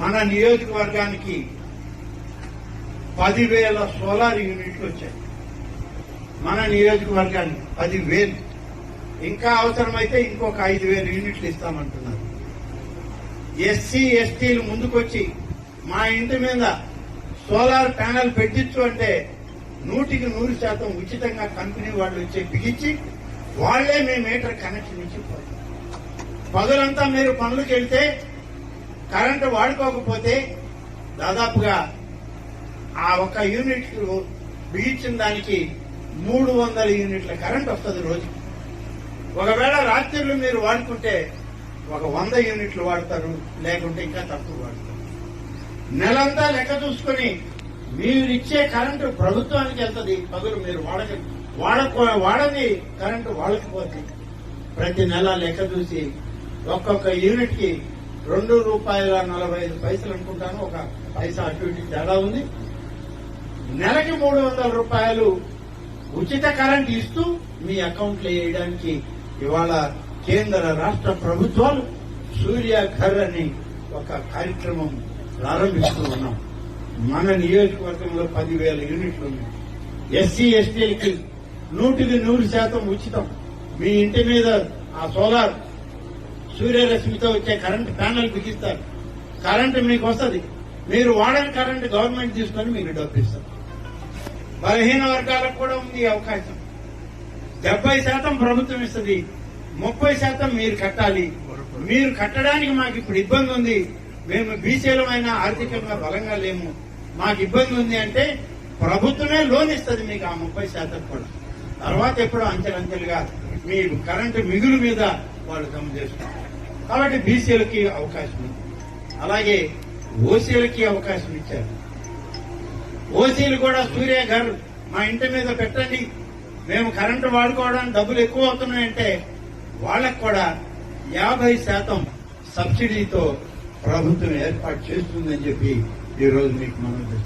మన నియోజకవర్గానికి పదివేల సోలార్ యూనిట్లు వచ్చాయి. మన నియోజకవర్గానికి పదివేలు. ఇంకా అవసరమైతే ఇంకొక ఐదు వేల యూనిట్లు ఇస్తామంటున్నారు. ఎస్సీ ఎస్టీలు ముందుకొచ్చి మా ఇంటి మీద సోలార్ ప్యానెల్ పెట్టించు అంటే నూటికి నూరు శాతం ఉచితంగా కంపెనీ వాళ్ళు వచ్చి బిగించి వాళ్ళే మీ మీటర్ కనెక్షన్ ఇచ్చి పోతారు. పగలంతా మీరు పనులకు వెళ్తే కరెంటు వాడుకోకపోతే దాదాపుగా ఆ ఒక్క యూనిట్ బిగించిన దానికి మూడు వందల యూనిట్ల కరెంట్ వస్తుంది రోజు ఒకవేళ రాత్రిలో మీరు వాడుకుంటే ఒక వంద యూనిట్లు వాడతారు లేకుంటే ఇంకా తక్కువ వాడతారు. నెలంతా లెక్క చూసుకుని మీరు ఇచ్చే కరెంటు ప్రభుత్వానికి వెళ్తుంది పదులు మీరు వాడక వాడక వాడని కరెంటు వాడకపోతే ప్రతి నెల లెక్క చూసి ఒక్కొక్క యూనిట్కి రెండు రూపాయల నలభై ఐదు పైసలు అనుకుంటాను. ఒక పైసా అటు ఇటు తేడా ఉంది. నెలకి మూడు వందల రూపాయలు ఉచిత కరెంట్ ఇస్తూ మీ అకౌంట్లో వేయడానికి ఇవాళ కేంద్ర రాష్ట్ర ప్రభుత్వాలు సూర్య ఘర్ అని ఒక కార్యక్రమం ప్రారంభిస్తూ ఉన్నాం. మన నియోజకవర్గంలో పదివేల యూనిట్లు ఉన్నాయి. ఎస్సీ ఎస్టీలకి నూటికి నూరు శాతం ఉచితం. మీ ఇంటి మీద ఆ సోలార్ సూర్యరశ్మితో వచ్చే కరెంట్ ప్యానల్ బిగిస్తారు. కరెంట్ మీకు వస్తుంది. మీరు వాడని కరెంట్ గవర్నమెంట్ తీసుకొని మీకు డబ్బు ఇస్తారు. బలహీన వర్గాలకు కూడా ఉంది అవకాశం. డెబ్బై శాతం ప్రభుత్వం ఇస్తుంది. ముప్పై శాతం మీరు కట్టాలి. మీరు కట్టడానికి మాకు ఇప్పుడు ఇబ్బంది ఉంది. మేము బీసీలమైన ఆర్థికంగా బలంగా లేము. మాకు ఇబ్బంది ఉంది అంటే ప్రభుత్వమే లోన్ ఇస్తుంది మీకు ఆ ముప్పై శాతం కూడా. తర్వాత ఎప్పుడో అంచెలంచెలుగా మీ కరెంటు మిగులు మీద వాళ్ళు జమ చేసుకుంటారు కాబట్టి బీసీలకి అవకాశం ఉంది. అలాగే ఓసీలకి అవకాశం ఇచ్చారు. ఓసీలు కూడా సూర్య గారు మా ఇంటి మీద పెట్టండి. మేము కరెంటు వాడుకోవడానికి డబ్బులు ఎక్కువ అవుతున్నాయంటే వాళ్ళకు కూడా యాభై శాతం సబ్సిడీతో ప్రభుత్వం ఏర్పాటు చేస్తుందని చెప్పి ఈ రోజు మీకు మనం